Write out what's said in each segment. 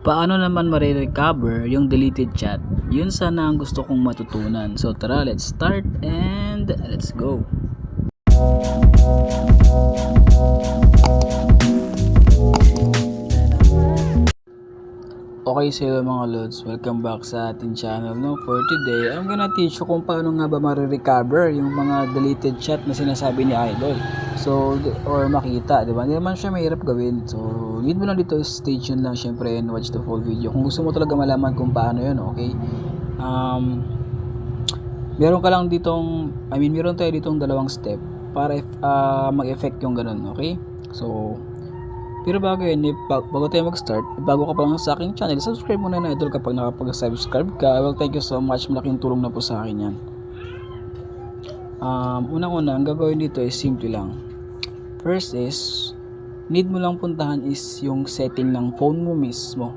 Paano naman marirecover yung deleted chat? Yun sana ang gusto kong matutunan. So tara, let's start and let's go. Okay so hello mga lods, welcome back sa ating channel. No? For today, I'm gonna teach you kung paano nga ba marirecover yung mga deleted chat na sinasabi ni Idol. So, or makita, di ba? Hindi naman siya mahirap gawin. So, need mo lang dito is stay tuned lang syempre and watch the full video. Kung gusto mo talaga malaman kung paano yun, okay? Um, meron ka lang ditong, I mean, meron tayo ditong dalawang step para if, ah, mag-effect yung ganun, okay? So, pero bago yun, eh, bag- bago tayo mag-start, bago ka pa lang sa aking channel, subscribe muna na idol kapag nakapag-subscribe ka. Well, thank you so much. Malaking tulong na po sa akin yan. Um, unang-una, ang gagawin dito is simple lang. First is, need mo lang puntahan is yung setting ng phone mo mismo.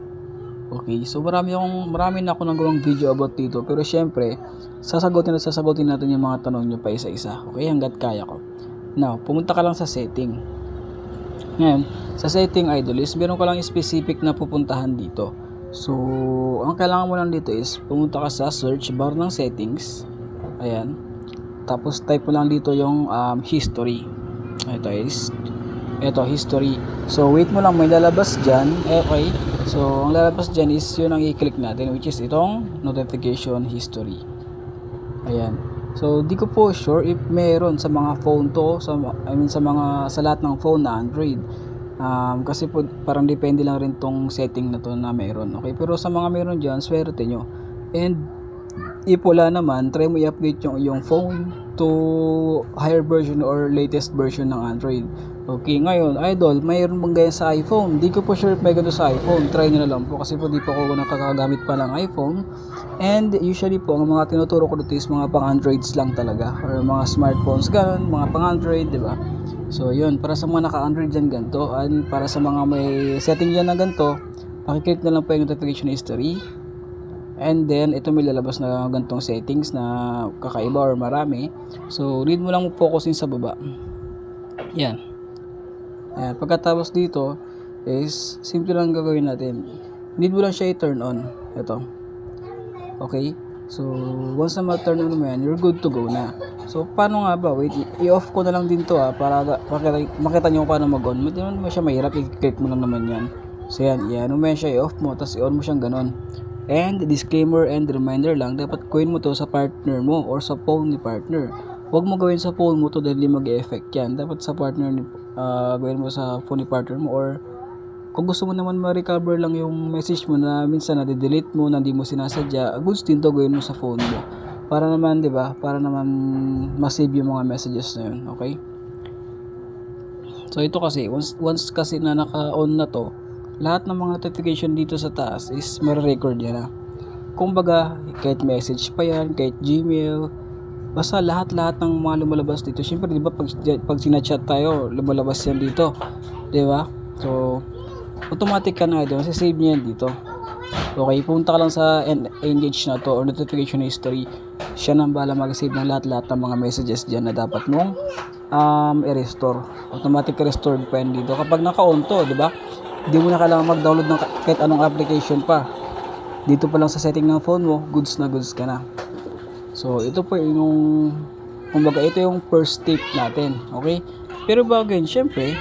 Okay, so marami akong marami na ako nagawang video about dito pero syempre sasagutin at sasagutin natin yung mga tanong nyo pa isa-isa. Okay, hanggat kaya ko. Now, pumunta ka lang sa setting. Ngayon, sa setting idol is meron ka lang specific na pupuntahan dito. So, ang kailangan mo lang dito is pumunta ka sa search bar ng settings. Ayan. Tapos type mo lang dito yung um, history. Ito is ito history. So, wait mo lang may lalabas diyan. Okay. So, ang lalabas diyan is yun ang i-click natin which is itong notification history. Ayan. So, di ko po sure if meron sa mga phone to, sa, I mean sa mga, sa lahat ng phone na Android. Um, kasi po, parang depende lang rin tong setting na to na meron. Okay, pero sa mga meron dyan, swerte nyo. And, if wala naman, try mo i-update yung yung phone to higher version or latest version ng Android. Okay, ngayon, idol, mayroon bang ganyan sa iPhone? Di ko po sure if may ganito sa iPhone. Try nyo na lang po kasi po di po ako nakakagamit pa ng iPhone. And usually po, ang mga tinuturo ko dito is mga pang Androids lang talaga. Or mga smartphones, ganun, mga pang Android, di ba? So, yun, para sa mga naka-Android dyan ganito, and para sa mga may setting dyan na ganito, pakiclick na lang po yung notification history. And then, ito may lalabas na gantong settings na kakaiba or marami. So, read mo lang focusin sa baba. Yan. Ayan. Pagkatapos dito, is simple lang gagawin natin. Need mo lang siya i-turn on. Ito. Okay? So, once na ma-turn on mo yan, you're good to go na. So, paano nga ba? Wait, i-off ko na lang din to ha, para ga- makita, makita nyo paano mag-on. Hindi naman siya mahirap, i-click mo lang naman yan. So, yan, yan. Ano mo yan siya, i-off mo, tapos i-on mo siyang ganon. And, disclaimer and reminder lang, dapat gawin mo to sa partner mo or sa phone ni partner. Huwag mo gawin sa phone mo to dahil mag-effect yan. Dapat sa partner ni, ah, gawin mo sa phone ni partner mo or kung gusto mo naman ma-recover lang yung message mo na minsan na-delete mo, na hindi mo sinasadya, goods din to gawin mo sa phone mo. Para naman, di ba? Para naman ma-save yung mga messages na yun. Okay? So, ito kasi, once, once kasi na naka-on na to, lahat ng mga notification dito sa taas is ma-record yan na. Kumbaga, kahit message pa yan, kahit Gmail, basta lahat-lahat ng mga lumalabas dito. Siyempre, di ba, pag, pag sinachat tayo, lumalabas yan dito. Di ba? So, automatic ka na doon. Masasave niya yan dito. Okay, punta ka lang sa en- engage na to or notification history. Siya nang bala mag-save ng lahat-lahat ng mga messages dyan na dapat mong um, i-restore. Automatic restored pa yan dito. Kapag naka-on to, di ba? Hindi mo na kailangan mag-download ng ka- kahit anong application pa. Dito pa lang sa setting ng phone mo, goods na goods ka na. So, ito po yung, kumbaga, ito yung first tip natin. Okay? Pero bago yun, syempre,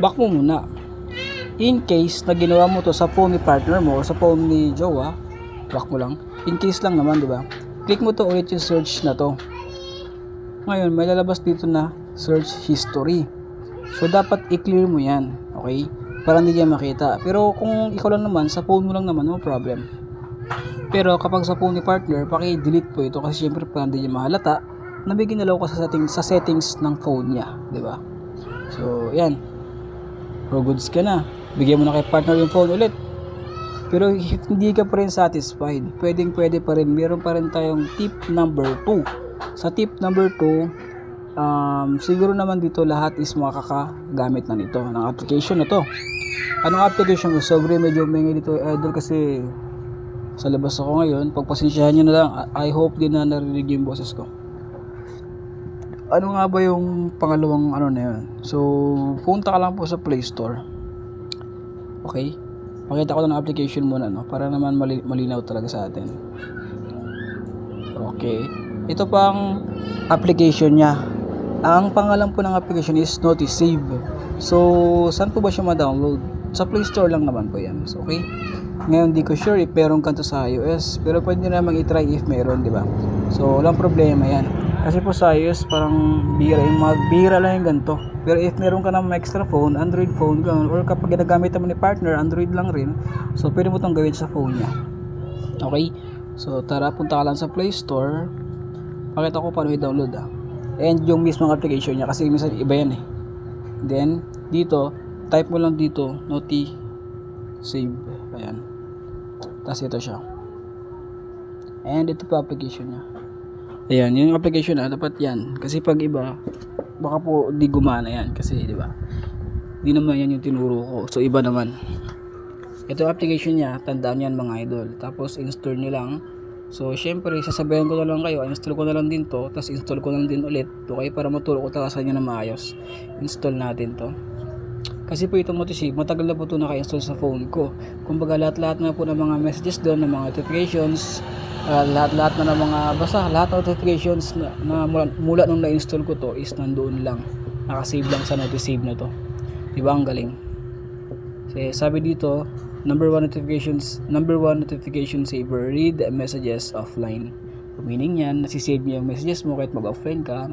back mo muna in case na ginawa mo to sa phone ni partner mo or sa phone ni jowa, back mo lang. In case lang naman, di ba? Click mo to ulit yung search na to. Ngayon, may lalabas dito na search history. So, dapat i-clear mo yan. Okay? Para hindi niya makita. Pero kung ikaw lang naman, sa phone mo lang naman, no problem. Pero kapag sa phone ni partner, paki-delete po ito kasi syempre para hindi niya mahalata na may ginalaw sa settings, sa settings ng phone niya. di ba? So, yan. Pro goods ka na. Bigyan mo na kay partner yung phone ulit. Pero hindi ka pa rin satisfied, pwedeng pwede pa rin. Meron pa rin tayong tip number 2. Sa tip number 2, um, siguro naman dito lahat is makakagamit na nito, ng application na to. Anong application ko? Sobre medyo may dito idol kasi sa labas ako ngayon. Pagpasensyahan nyo na lang. I hope din na narinig yung boses ko. Ano nga ba yung pangalawang ano na yun? So, punta ka lang po sa Play Store. Okay? Pakita ko lang ng application muna, no? Para naman mali- malinaw talaga sa atin. Okay. Ito pang application niya. Ang pangalan po ng application is Notice Save. So, saan po ba siya ma-download? Sa Play Store lang naman po yan. So, okay. Ngayon, di ko sure if meron kanto sa iOS. Pero pwede namang i-try if meron, di ba? So, walang problema yan. Kasi po sa iOS, parang bira yung magbira lang yung ganito. Pero if meron ka ng extra phone, Android phone, ganun, or kapag ginagamit naman ni partner, Android lang rin. So, pwede mo itong gawin sa phone niya. Okay? So, tara, punta ka lang sa Play Store. Pakita ko paano i-download ah. And yung mismong application niya kasi minsan iba yan eh. Then, dito, type mo lang dito, noti save. Ayan. Tapos ito siya. And ito pa application niya. Ayan, yung application na dapat yan. Kasi pag iba, baka po di gumana yan. Kasi, di ba? Di naman yan yung tinuro ko. So, iba naman. Ito application niya, tandaan yan mga idol. Tapos, install nyo lang. So, syempre, sasabihin ko na lang kayo, install ko na lang din to, tapos install ko na lang din ulit. Okay, para maturo ko talaga sa inyo na maayos. Install natin to. Kasi po itong Motisig, matagal na po ito naka-install sa phone ko. Kumbaga lahat-lahat na po ng mga messages doon, ng mga notifications, ah, lahat-lahat na ng mga, basta lahat ng notifications na, na mula, mula nung na-install ko to is nandoon lang. Nakasave lang sa Notisave na to. Diba ang galing? Kasi sabi dito, number one notifications, number one notification saver, read messages offline. Meaning yan, nasisave niya yung messages mo kahit mag-offline ka,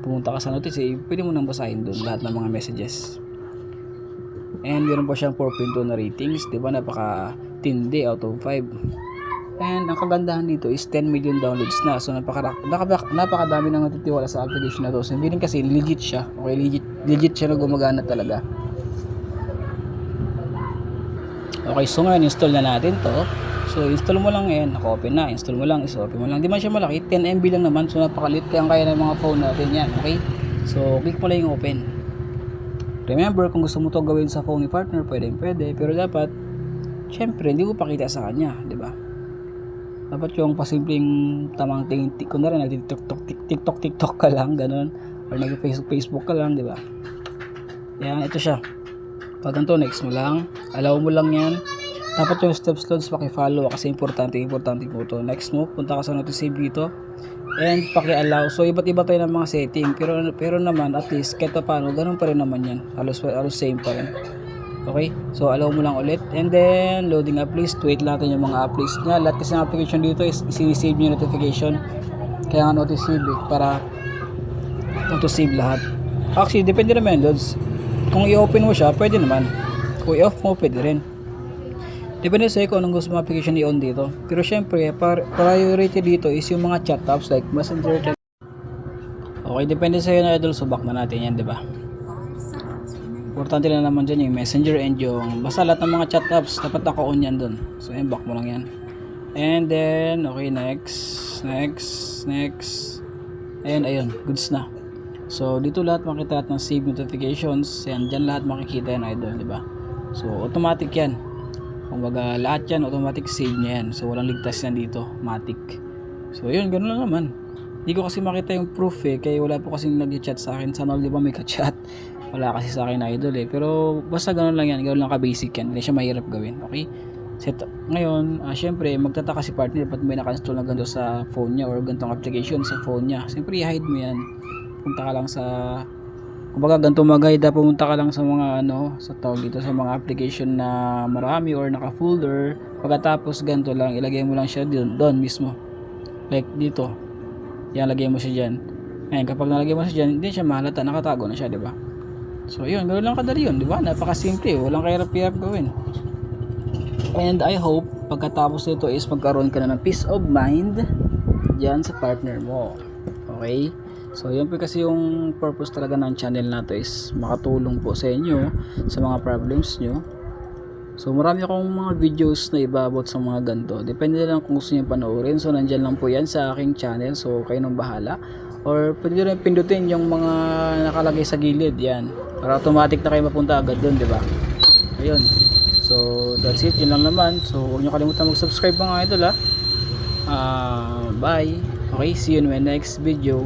pumunta ka sa notisave, pwede mo nang basahin doon lahat ng mga messages. And meron pa siyang 4.2 na ratings, di ba? Napaka tindi out of 5. And ang kagandahan dito is 10 million downloads na. So napaka, napaka, napakadami nang natitiwala sa application na to. So meaning kasi legit siya. Okay, legit, legit siya na gumagana talaga. Okay, so ngayon install na natin to. So install mo lang yan, naka-open na. Install mo lang, is-open mo lang. Di man siya malaki, 10 MB lang naman. So napakalit kaya kaya ng mga phone natin yan. Okay? So click mo lang yung open. Remember, kung gusto mo to gawin sa phone ni partner, pwede pwede. Pero dapat, syempre, hindi ko pakita sa kanya, di ba? Dapat yung pasimpleng tamang tingin, rin, nag-tiktok, tiktok, tiktok ka lang, ganun. Or nag-facebook, facebook ka lang, di ba? Yan, ito siya. Pag ganito, next mo lang. Allow mo lang yan. Dapat yung steps loads paki-follow kasi importante, importante po to. Next mo, punta ka sa notice save dito. And paki-allow. So, iba't iba tayo ng mga setting. Pero, pero naman, at least, kahit pa paano, ganun pa rin naman yan. Halos, halos same pa rin. Okay? So, allow mo lang ulit. And then, loading up list. Wait natin yung mga app list niya. Lahat kasi ng application dito is sinisave yung notification. Kaya nga notice save eh, para auto-save lahat. Actually, depende naman yun, Lods. Kung i-open mo siya, pwede naman. Kung i-off mo, pwede rin. Depende sa kung anong gusto mo application i-on dito. Pero syempre, par- priority dito is yung mga chat apps like Messenger. Okay, depende sa na idol. Subak na natin yan, di ba? Importante lang naman dyan yung Messenger and yung basta lahat ng mga chat apps dapat naka-on yan dun. So, yun, back mo lang yan. And then, okay, next, next, next. Ayan, ayun, goods na. So, dito lahat makita lahat ng save notifications. Yan, dyan lahat makikita yan, idol, di ba? So, automatic yan. Kumbaga, lahat yan, automatic save niya yan. So, walang ligtas yan dito, matic. So, yun, ganun lang naman. Hindi ko kasi makita yung proof eh, kaya wala po kasing nag-chat sa akin. Sana di ba may ka-chat? Wala kasi sa akin idol eh. Pero, basta ganun lang yan, ganun lang ka-basic yan. Hindi siya mahirap gawin, okay? Set, ngayon, ah, syempre, magtataka si partner ba't may naka-install na ganito sa phone niya or ganitong application sa phone niya. Syempre, i-hide mo yan. Punta ka lang sa kumbaga ganito mga guide pumunta ka lang sa mga ano sa tawag dito sa mga application na marami or naka folder pagkatapos ganito lang ilagay mo lang siya doon, doon mismo. Like dito. Yan lagay mo siya dyan. Ngayon kapag nalagay mo siya dyan hindi siya mahalata nakatago na siya di ba? So yun ganoon lang kadali yun di ba? Napakasimple walang kahirap-hirap gawin. And I hope pagkatapos nito is magkaroon ka na ng peace of mind dyan sa partner mo. Okay So, yun po kasi yung purpose talaga ng channel na to is makatulong po sa inyo sa mga problems nyo. So, marami akong mga videos na ibaabot sa mga ganito. Depende lang kung gusto nyo panoorin. So, nandyan lang po yan sa aking channel. So, kayo nang bahala. Or, pwede rin pindutin yung mga nakalagay sa gilid. Yan. Para automatic na kayo mapunta agad dun, di ba? Ayun. So, that's it. Yun lang naman. So, huwag nyo kalimutan mag-subscribe mga idol ha. Ah, bye. Okay, see you in my next video.